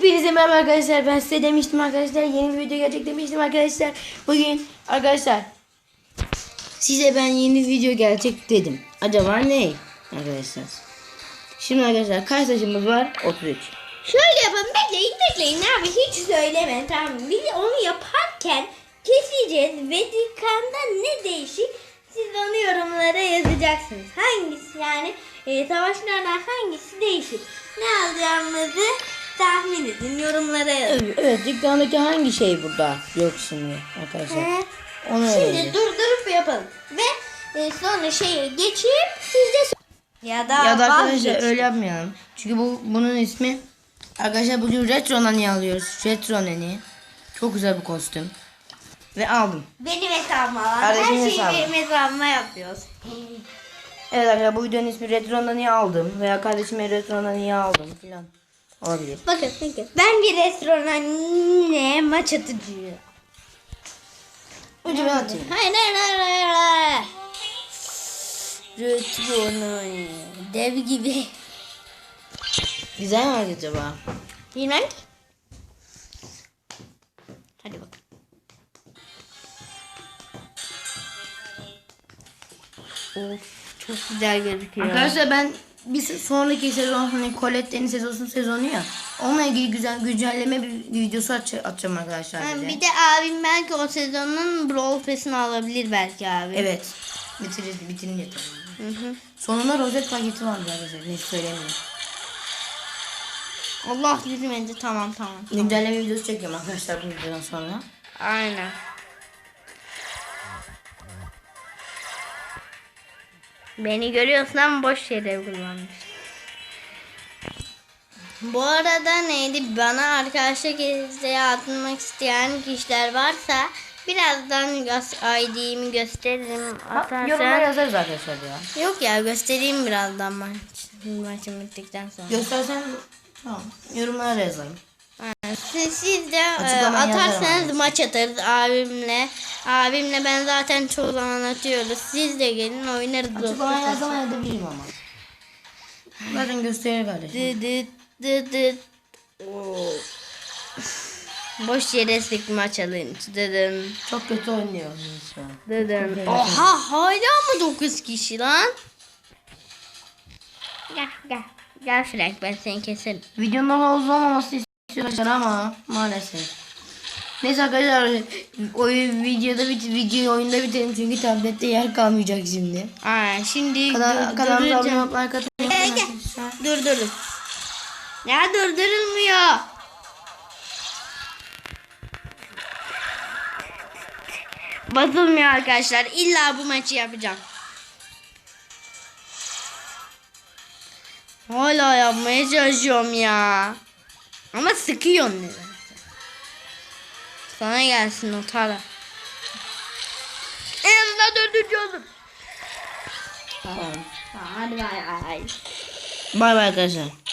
Hepinize merhaba arkadaşlar. Ben size demiştim arkadaşlar. Yeni bir video gelecek demiştim arkadaşlar. Bugün arkadaşlar size ben yeni video gelecek dedim. Acaba ne? Arkadaşlar. Şimdi arkadaşlar kaç yaşımız var? 33. Şöyle yapalım. Bekleyin bekleyin abi hiç söyleme tamam mı? Biz onu yaparken keseceğiz ve dükkanda ne değişik siz onu yorumlara yazacaksınız. Hangisi yani e, savaşlardan hangisi değişik? Ne alacağımızı tahmin edin yorumlara yazın. Evet, evet dükkandaki hangi şey burada? Yok şimdi arkadaşlar. He. Onu Şimdi öğreneceğiz. durdurup yapalım. Ve e, sonra şeye geçip siz de sö- ya da, Ya da arkadaşlar vazgeçin. öyle yapmayalım. Çünkü bu bunun ismi arkadaşlar bugün retro nani alıyoruz. Retro nani. Çok güzel bir kostüm. Ve aldım. Benim hesabıma var. Her şeyi hesabı. benim hesabıma yapıyoruz. Evet arkadaşlar bu videonun ismi Retro'dan niye aldım veya kardeşime Retro'dan niye aldım filan olabilir. Bakın bakın. Ben bir restorana maç atıcıyım. Önce ben atayım. Hayır hayır hayır hayır. Restoran. Dev gibi. Güzel mi acaba? Bilmem ki. Hadi bakalım. Of çok güzel gözüküyor. Arkadaşlar ben bir sonraki sezon hani Colette'nin sezonu sezonu ya. Onunla ilgili güzel güncelleme bir videosu aç atacağım arkadaşlar bize. bir de abim belki o sezonun Brawl Pass'ini alabilir belki abi. Evet. Bitiririz bitirince tabii. Hı hı. Sonunda rozet paketi vardı arkadaşlar. Ne söylemiyorum. Allah yürümedi tamam tamam. Güncelleme videosu çekiyorum arkadaşlar bu videodan sonra. Aynen. Beni görüyorsun ama boş yere kullanmış. Bu arada neydi? Bana arkadaşlık isteği atmak isteyen kişiler varsa birazdan ID'mi gösteririm. Atarsan. yazarız arkadaşlar ya. Yok ya göstereyim birazdan maç. Maçım bittikten sonra. Göstersen tamam. Yorumlara yazayım. Ha, Siz, siz de e, Açıklamaya yazarım atarsanız maç atarız abimle. Abimle ben zaten çoğu zaman atıyoruz. Siz de gelin oynarız. Açıklamaya dostlar. yazsam edebilirim ama. Zaten gösterir kardeşim. Dı dı dı dı. Oo. Boş yere sıkma challenge. Dıdın. Çok kötü oynuyor şu an. Dıdın. Oha hala mı 9 kişi lan? Gel gel. Gel Frank ben seni keserim. Videonun uzun olmaması istiyorlar ama maalesef. Neyse arkadaşlar o videoda bit video oyunda bitelim çünkü tablette yer kalmayacak şimdi. Aa, şimdi Kanal, dur- kanalımıza abone olup like arkadaşlar. Durdurun. Ya durdurulmuyor. Basılmıyor arkadaşlar. İlla bu maçı yapacağım. Hala yapmaya çalışıyorum ya. Ama sıkıyorsun nedense. Sana gelsin o tara. En azından dördüncü oldum. Tamam. Hadi bay bay. Bay bay arkadaşlar.